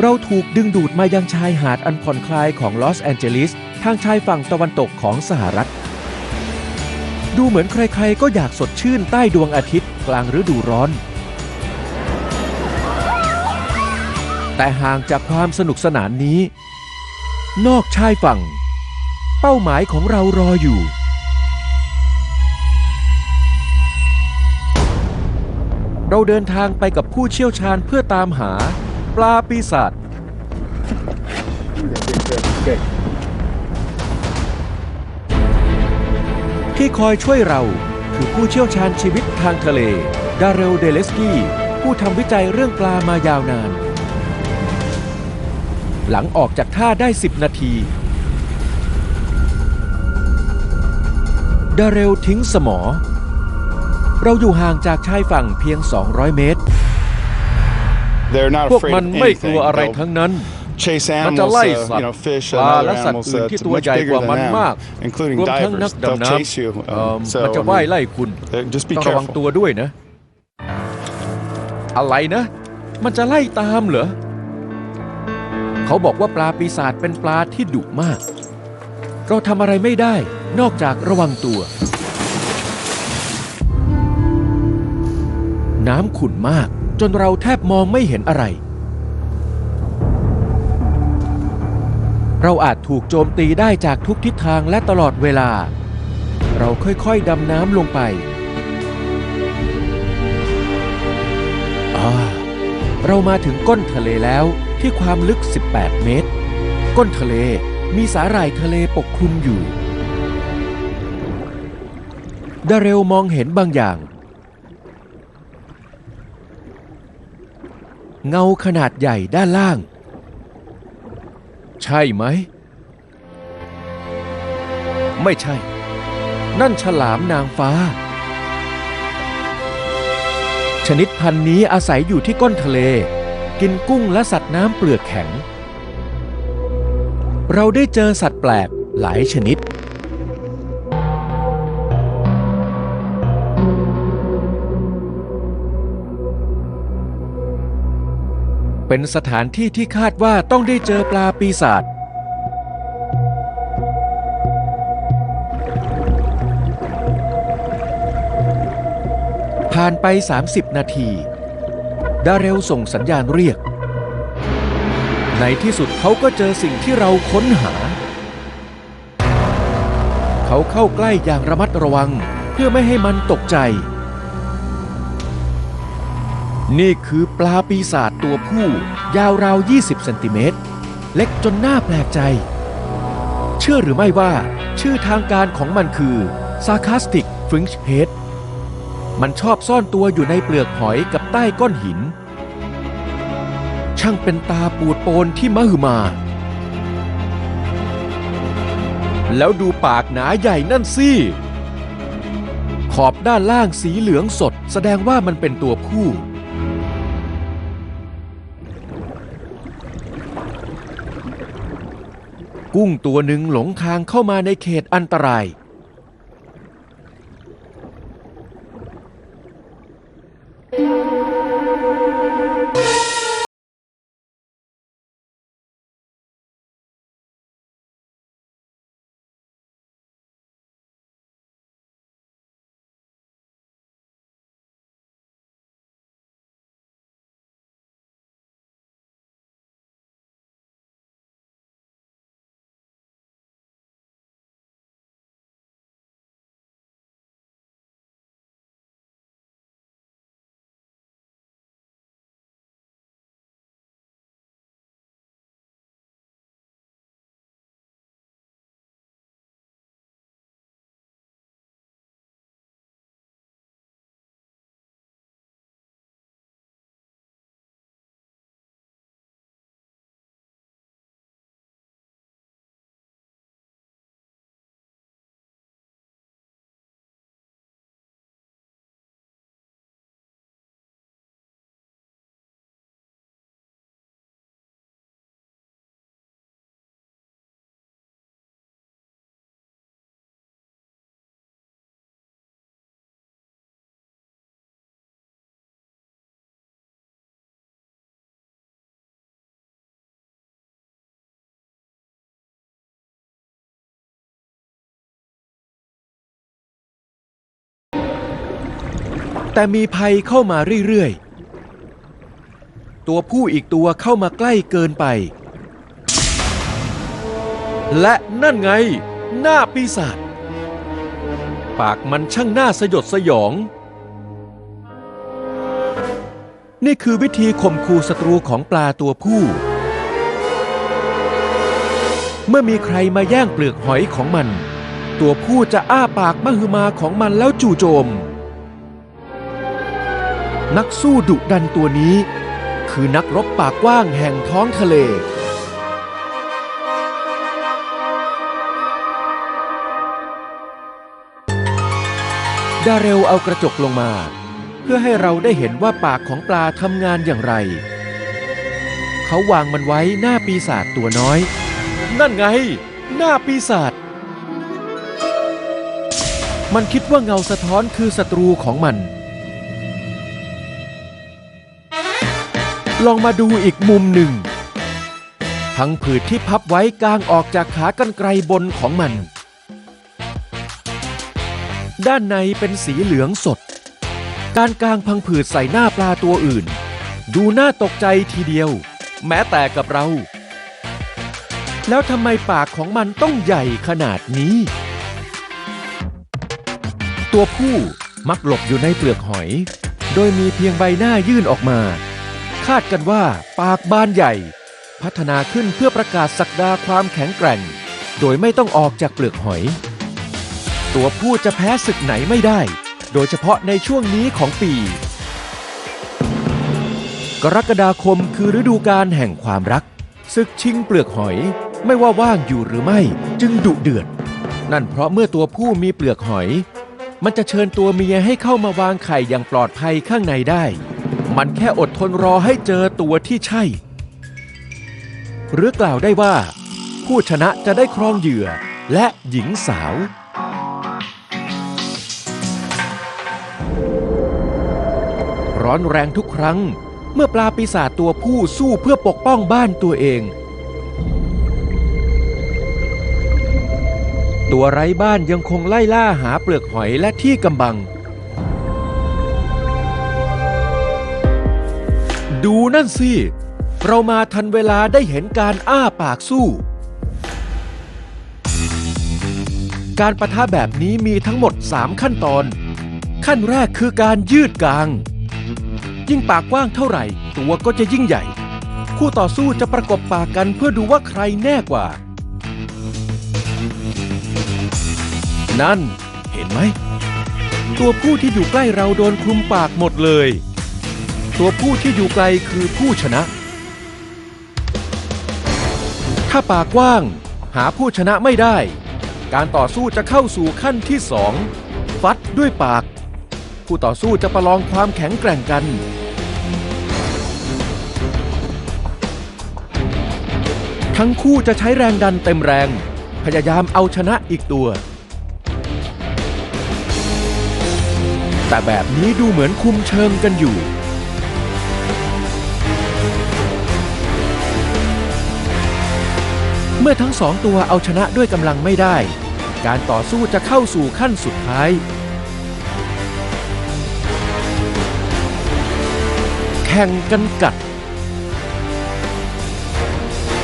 เราถูกดึงดูดมายังชายหาดอันผ่อนคลายของลอสแอนเจลิสทางชายฝั่งตะวันตกของสหรัฐ ดูเหมือนใครๆ ก็อยากสดชื่นใต้ดวงอาทิตย์กลางฤดูร้อน แต่ห่างจากความสนุกสนานนี้ นอกชายฝั่ง เป้าหมายของเรารออยู่เราเดินทางไปกับผู้เชี่ยวชาญเพื่อตามหา ปลาปีศาจที่คอยช่วยเราคือผู้เชี่ยวชาญชีวิตทางทะเล ดาเรลเดเลสกี้ ผู้ทำวิจัยเรื่องปลามายาวนาน หลังออกจากท่าได้ 10 นาที ดาเรลทิ้งสมอ เราอยู่ห่างจากชายฝั่งเพียง 200 เมตร พวก afraid มัน of ไม่ก anything. ลัวอะไร They'll ทั้งนั้น chase มันจะ animals, ไล่ uh, สัต you ว์ know, fish ป and ลา other และสัตว์ animals อื่น that's ที่ตัว much ใหญ่ bigger กว่า than มัน them, มาก including รวมทั้งนัก divers. They'll ดำน้ chase you. ำเอิ่ม Um, so มันจะ I ว่าย mean, ไล่คุณ uh, just be ต้องระวัง careful. ตัวด้วยนะอะไรนะ มันจะไล่ตามเหรอ เขาบอกว่าปลาปีศาจเป็นปลาที่ดุมาก เราทำอะไรไม่ได้ นอกจากระวังตัว น้ำขุ่นมาก จนเราแทบมองไม่เห็นอะไร เราอาจถูกโจมตีได้จากทุกทิศทางและตลอดเวลา เราค่อยๆดำน้ำลงไปเรามาถึงก้นทะเลแล้วที่ความลึก 18 เมตร ก้นทะเลมีสาหร่ายทะเลปกคลุมอยู่ดาเรลมองเห็นบางอย่าง เงาขนาดใหญ่ด้านล่าง ใช่ไหม ไม่ใช่ นั่นฉลามนางฟ้า ชนิดพันธุ์นี้อาศัยอยู่ที่ก้นทะเล กินกุ้งและสัตว์น้ำเปลือกแข็ง เราได้เจอสัตว์แปลกหลายชนิด เป็นสถานที่ที่คาดว่าต้องได้เจอปลาปีศาจผ่านไป 30 นาที ดาเรลส่งสัญญาณเรียก ในที่สุดเขาก็เจอสิ่งที่เราค้นหา เขาเข้าใกล้อย่างระมัดระวังเพื่อไม่ให้มันตกใจ นี่คือปลาปีศาจตัวผู้ ยาวราว 20 เซนติเมตร เล็กจนน่าแปลกใจ เชื่อหรือไม่ว่า ชื่อทางการของมันคือ Sarcastic Fringe Head มันชอบซ่อนตัวอยู่ในเปลือกหอยกับใต้ก้อนหิน ช่างเป็นตาปูดโปนที่มหึมา แล้วดูปากหนาใหญ่นั่นสิ ขอบด้านล่างสีเหลืองสดแสดงว่ามันเป็นตัวผู้ กุ้งตัวหนึ่งหลงทางเข้ามาในเขตอันตราย แต่มีภัยเข้ามาเรื่อยๆ ตัวผู้อีกตัวเข้ามาใกล้เกินไป และนั่นไง หน้าปีศาจปากมันช่างน่าสยดสยอง นี่คือวิธีข่มขู่ศัตรูของปลาตัวผู้ เมื่อมีใครมาแย่งเปลือกหอยของมัน ตัวผู้จะอ้าปากมหึมาของมันแล้วจู่โจม นักสู้ดุดันตัวนี้ คือนักรบปากกว้างแห่งท้องทะเล ดาเรลเอากระจกลงมา เพื่อให้เราได้เห็นว่าปากของปลาทำงานอย่างไร เขาวางมันไว้หน้าปีศาจตัวน้อย นั่นไง หน้าปีศาจมันคิดว่าเงาสะท้อนคือศัตรูของมัน ลองมาดูอีกมุมหนึ่งพังผืดที่พับไว้กลางออกจากขากรรไกรบนของมัน ด้านในเป็นสีเหลืองสด การกลางพังผืดใส่หน้าปลาตัวอื่น ดูน่าตกใจทีเดียว แม้แต่กับเรา แล้วทำไมปากของมันต้องใหญ่ขนาดนี้ ตัวผู้มักหลบอยู่ในเปลือกหอย โดยมีเพียงใบหน้ายื่นออกมา คาดกันว่าปากบานใหญ่ พัฒนาขึ้นเพื่อประกาศสักดาความแข็งแกร่ง โดยไม่ต้องออกจากเปลือกหอย ตัวผู้จะแพ้ศึกไหนไม่ได้ โดยเฉพาะในช่วงนี้ของปี กรกฎาคมคือฤดูกาลแห่งความรักศึกชิงเปลือกหอย ไม่ว่าว่างอยู่หรือไม่จึงดุเดือด นั่นเพราะเมื่อตัวผู้มีเปลือกหอย มันจะเชิญตัวเมียให้เข้ามาวางไข่อย่างปลอดภัยข้างในได้ มันแค่อดทนรอให้เจอตัวที่ใช่ หรือกล่าวได้ว่า ผู้ชนะจะได้ครองเหยื่อและหญิงสาว ร้อนแรงทุกครั้ง เมื่อปลาปีศาจตัวผู้สู้เพื่อปกป้องบ้านตัวเอง ตัวไร้บ้านยังคงไล่ล่าหาเปลือกหอยและที่กำบัง ดูนั่นสิ เรามาทันเวลาได้เห็นการอ้าปากสู้ การประทะแบบนี้มีทั้งหมด 3 ขั้นตอน ขั้นแรกคือการยืดกลาง ยิ่งปากกว้างเท่าไหร่ ตัวก็จะยิ่งใหญ่ คู่ต่อสู้จะประกบปากกันเพื่อดูว่าใครแน่กว่า นั่น เห็นไหม ตัวผู้ที่อยู่ใกล้เราโดนคลุมปากหมดเลย ตัวผู้ที่อยู่ไกลคือผู้ชนะ ถ้าปากกว้าง หาผู้ชนะไม่ได้ การต่อสู้จะเข้าสู่ขั้นที่สองฟัดด้วยปาก ผู้ต่อสู้จะประลองความแข็งแกร่งกันทั้งคู่จะใช้แรงดันเต็มแรง พยายามเอาชนะอีกตัว แต่แบบนี้ดูเหมือนคุมเชิงกันอยู่ เมื่อทั้งสองตัวเอาชนะด้วยกำลังไม่ได้ การต่อสู้จะเข้าสู่ขั้นสุดท้าย แข่งกันกัด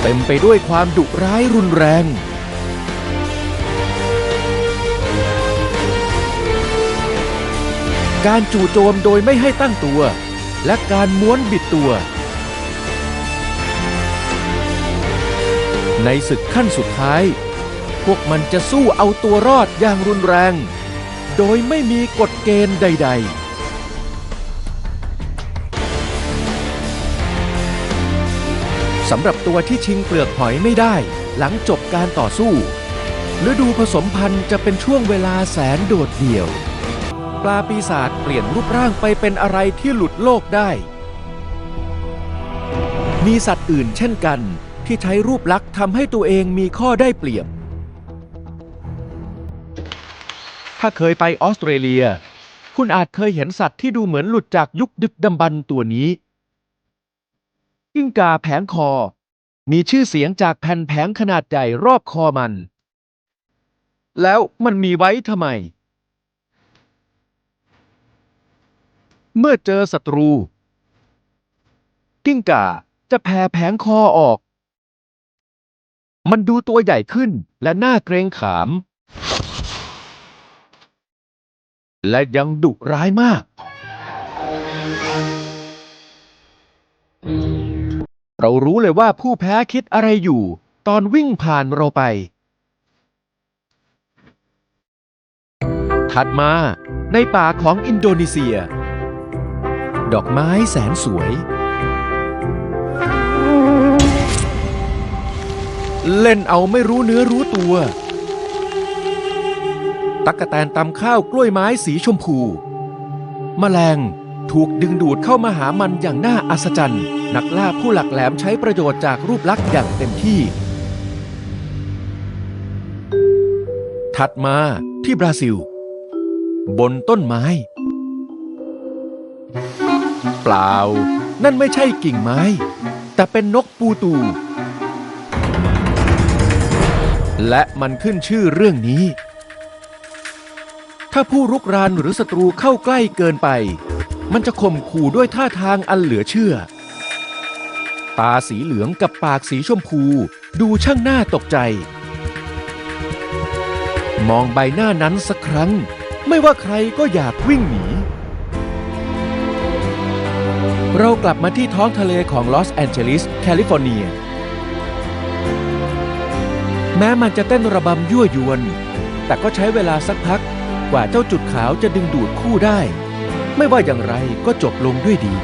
เต็มไปด้วยความดุร้ายรุนแรง การจู่โจมโดยไม่ให้ตั้งตัว และการม้วนบิดตัว ในศึกขั้นสุดท้าย พวกมันจะสู้เอาตัวรอดอย่างรุนแรง โดยไม่มีกฎเกณฑ์ใด ๆสำหรับตัวที่ชิงเปลือกหอยไม่ได้ หลังจบการต่อสู้ฤดูผสมพันธุ์จะเป็นช่วงเวลาแสนโดดเดี่ยว ปลาปีศาจเปลี่ยนรูปร่างไปเป็นอะไรที่หลุดโลกได้ มีสัตว์อื่นเช่นกัน ที่ใช้รูปลักษณ์ทำให้ตัวเองมีข้อได้เปรียบ ถ้าเคยไปออสเตรเลีย คุณอาจเคยเห็นสัตว์ที่ดูเหมือนหลุดจากยุคดึกดำบรรพ์ตัวนี้ กิ้งก่าแผงคอ มีชื่อเสียงจากแผ่นแผงขนาดใหญ่รอบคอมัน แล้วมันมีไว้ทำไม เมื่อเจอศัตรู กิ้งก่าจะแผ่แผงคอออก มันดูตัวใหญ่ขึ้นและน่าเกรงขาม และยังดุร้ายมาก เรารู้เลยว่าผู้แพ้คิดอะไรอยู่ ตอนวิ่งผ่านเราไป ถัดมาในป่าของอินโดนีเซีย ดอกไม้แสนสวย เล่นเอาไม่รู้เนื้อรู้ตัว ตักกะแตนตำข้าวกล้วยไม้สีชมพู แมลงถูกดึงดูดเข้ามาหามันอย่างน่าอัศจรรย์ นักล่าผู้หลักแหลมใช้ประโยชน์จากรูปลักษณ์อย่างเต็มที่ ถัดมาที่บราซิล บนต้นไม้ เปล่า นั่นไม่ใช่กิ่งไม้ แต่เป็นนกปูตู และมันขึ้นชื่อเรื่องนี้ ถ้าผู้รุกรานหรือศัตรูเข้าใกล้เกินไป มันจะข่มขู่ด้วยท่าทางอันเหลือเชื่อ ตาสีเหลืองกับปากสีชมพู ดูช่างน่าตกใจ มองใบหน้านั้นสักครั้ง ไม่ว่าใครก็อยากวิ่งหนี เรากลับมาที่ท้องทะเลของลอสแอนเจลิส แคลิฟอร์เนีย แม้มันจะเต้นระบำยั่วยวน แต่ก็ใช้เวลาสักพักกว่าเจ้าจุดขาวจะดึงดูดคู่ได้ ไม่ว่าอย่างไรก็จบลงด้วยดี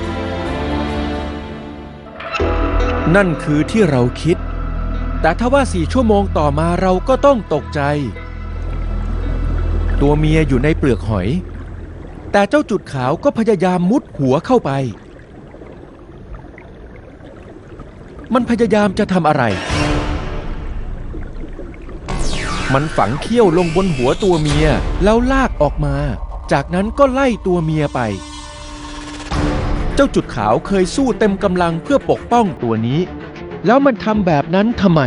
นั่นคือที่เราคิด แต่ถ้าว่าสี่ชั่วโมงต่อมาเราก็ต้องตกใจ ตัวเมียอยู่ในเปลือกหอย แต่เจ้าจุดขาวก็พยายามมุดหัวเข้าไป มันพยายามจะทำอะไร มันฝังเขี้ยวลงบนหัวตัวเมียแล้วลากออกมา จากนั้นก็ไล่ตัวเมียไป เจ้าจุดขาวเคยสู้เต็มกำลังเพื่อปกป้องตัวนี้ แล้วมันทำแบบนั้นทำไม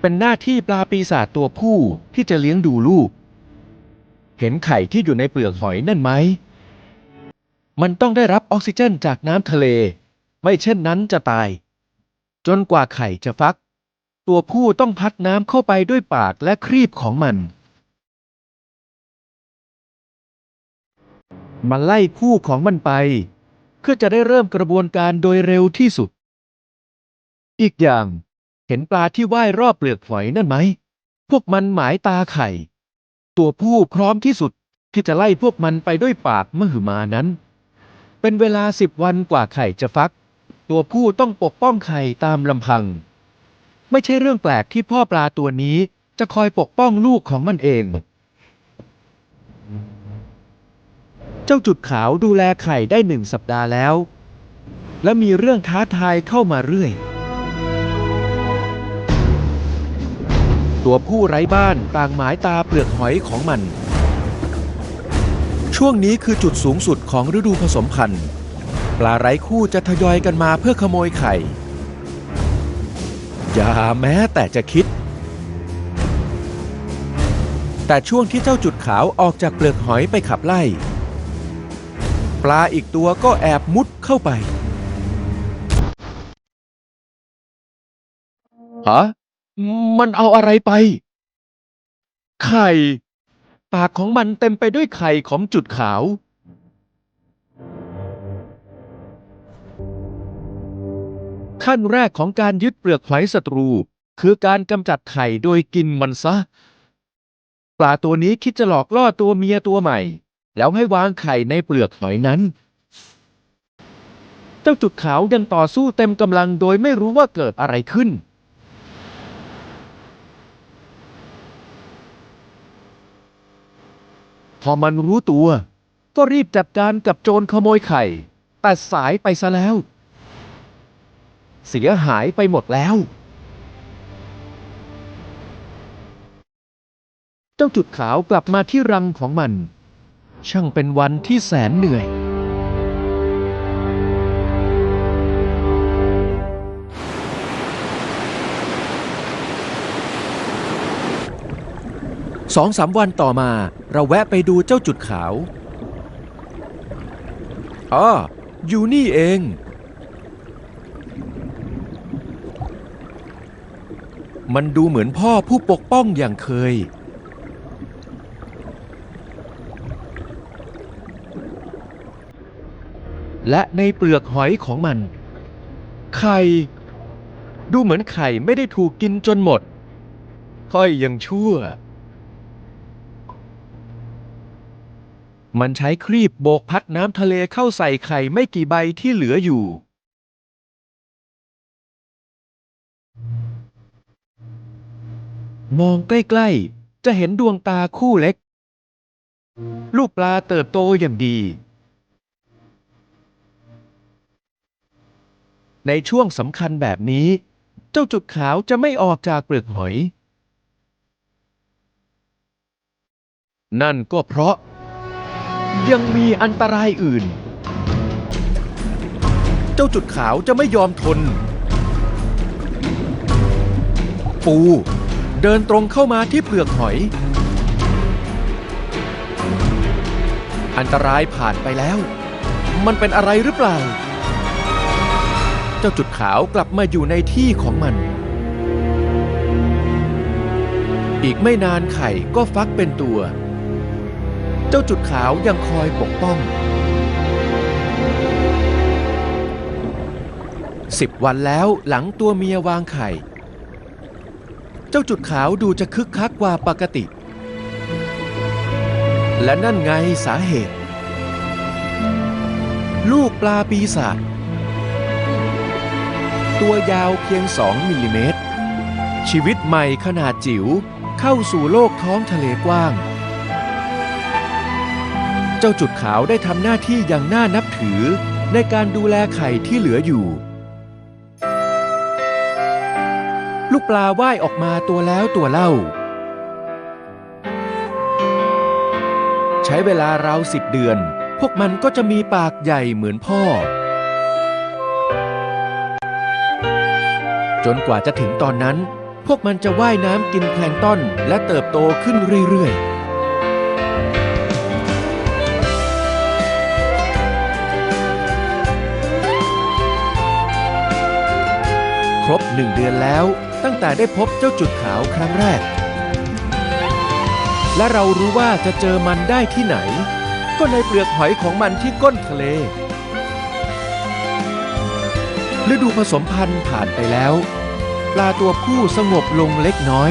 เป็นหน้าที่ปลาปีศาจตัวผู้ที่จะเลี้ยงดูลูก เห็นไข่ที่อยู่ในเปลือกหอยนั่นไหม มันต้องได้รับออกซิเจนจากน้ำทะเล ไม่เช่นนั้นจะตาย จนกว่าไข่จะฟัก ตัวผู้ต้องพัดน้ำเข้าไปด้วยปากและครีบของมัน มันไล่ผู้ของมันไป เพื่อจะได้เริ่มกระบวนการโดยเร็วที่สุด อีกอย่าง เห็นปลาที่ว่ายรอบเปลือกหอยนั่นไหม พวกมันหมายตาไข่ ตัวผู้พร้อมที่สุดที่จะไล่พวกมันไปด้วยปากมหึมานั้น เป็นเวลาสิบวันกว่าไข่จะฟัก ตัวผู้ต้องปกป้องไข่ตามลำพัง ไม่ใช่เรื่องแปลกที่พ่อปลาตัวนี้จะคอยปกป้องลูกของมันเอง เจ้าจุดขาวดูแลไข่ได้หนึ่งสัปดาห์แล้ว และมีเรื่องท้าทายเข้ามาเรื่อย ตัวผู้ไร้บ้านต่างหมายตาเปลือกหอยของมัน ช่วงนี้คือจุดสูงสุดของฤดูผสมพันธุ์ ปลาไร้คู่จะทยอยกันมาเพื่อขโมยไข่ อย่าแม้แต่จะคิด แต่ช่วงที่เจ้าจุดขาวออกจากเปลือกหอยไปขับไล่ ปลาอีกตัวก็แอบมุดเข้าไปฮะมันเอาอะไรไป ไข่ ปากของมันเต็มไปด้วยไข่ของจุดขาว ขั้นแรกของการยึดเปลือกหอยศัตรู คือการกำจัดไข่โดยกินมันซะ ปลาตัวนี้คิดจะหลอกล่อตัวเมียตัวใหม่ แล้วให้วางไข่ในเปลือกหอยนั้น เจ้าจุดขาวยังต่อสู้เต็มกำลังโดยไม่รู้ว่าเกิดอะไรขึ้น พอมันรู้ตัว ก็รีบจัดการกับโจรขโมยไข่แต่สายไปซะแล้ว เสียหายไปหมดแล้ว เจ้าจุดขาวกลับมาที่รังของมัน ช่างเป็นวันที่แสนเหนื่อย สองสามวันต่อมาเราแวะไปดูเจ้าจุดขาวอ๋ออยู่นี่เอง มันดูเหมือนพ่อผู้ปกป้องอย่างเคย และในเปลือกหอยของมัน ไข่ ดูเหมือนไข่ไม่ได้ถูกกินจนหมด ค่อยยังชั่ว มันใช้ครีบโบกพัดน้ำทะเลเข้าใส่ไข่ไม่กี่ใบที่เหลืออยู่ มองใกล้ๆ จะเห็นดวงตาคู่เล็ก ลูกปลาเติบโตอย่างดี ในช่วงสำคัญแบบนี้ เจ้าจุดขาวจะไม่ออกจากเปลือกหอย นั่นก็เพราะ ยังมีอันตรายอื่น เจ้าจุดขาวจะไม่ยอมทน ปู เดินตรงเข้ามาที่เปลือกหอย อันตรายผ่านไปแล้ว มันเป็นอะไรหรือเปล่า เจ้าจุดขาวกลับมาอยู่ในที่ของมัน อีกไม่นานไข่ก็ฟักเป็นตัว เจ้าจุดขาวยังคอยปกป้องสิบวันแล้วหลังตัวเมียวางไข่ เจ้าจุดขาวดูจะคึกคักกว่าปกติ และนั่นไงสาเหตุ ลูกปลาปีศาจตัวยาวเพียง 2 มิลลิเมตร ชีวิตใหม่ขนาดจิ๋วเข้าสู่โลกท้องทะเลกว้าง เจ้าจุดขาวได้ทำหน้าที่อย่างน่านับถือในการดูแลไข่ที่เหลืออยู่ ลูกปลาว่ายออกมาตัวแล้วตัวเล่า ใช้เวลาราวสิบเดือน พวกมันก็จะมีปากใหญ่เหมือนพ่อ จนกว่าจะถึงตอนนั้น พวกมันจะว่ายน้ำกินแพลงต้นและเติบโตขึ้นเรื่อยๆ รบหนึ่งเดือนแล้ว ตั้งแต่ได้พบเจ้าจุดขาวครั้งแรก และเรารู้ว่าจะเจอมันได้ที่ไหน ก็ในเปลือกหอยของมันที่ก้นทะเล ฤดูผสมพันธุ์ผ่านไปแล้ว ปลาตัวผู้สงบลงเล็กน้อย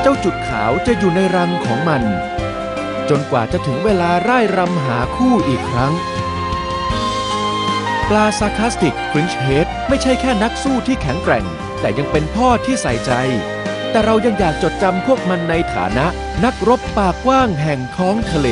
เจ้าจุดขาวจะอยู่ในรังของมัน จนกว่าจะถึงเวลาร่ายรำหาคู่อีกครั้ง ปลาซาคาสติกฟรินช์เฮดไม่ใช่แค่นักสู้ที่แข็งแกร่ง แต่ยังเป็นพ่อที่ใส่ใจ แต่เรายังอยากจดจำพวกมันในฐานะนักรบปากกว้างแห่งท้องทะเล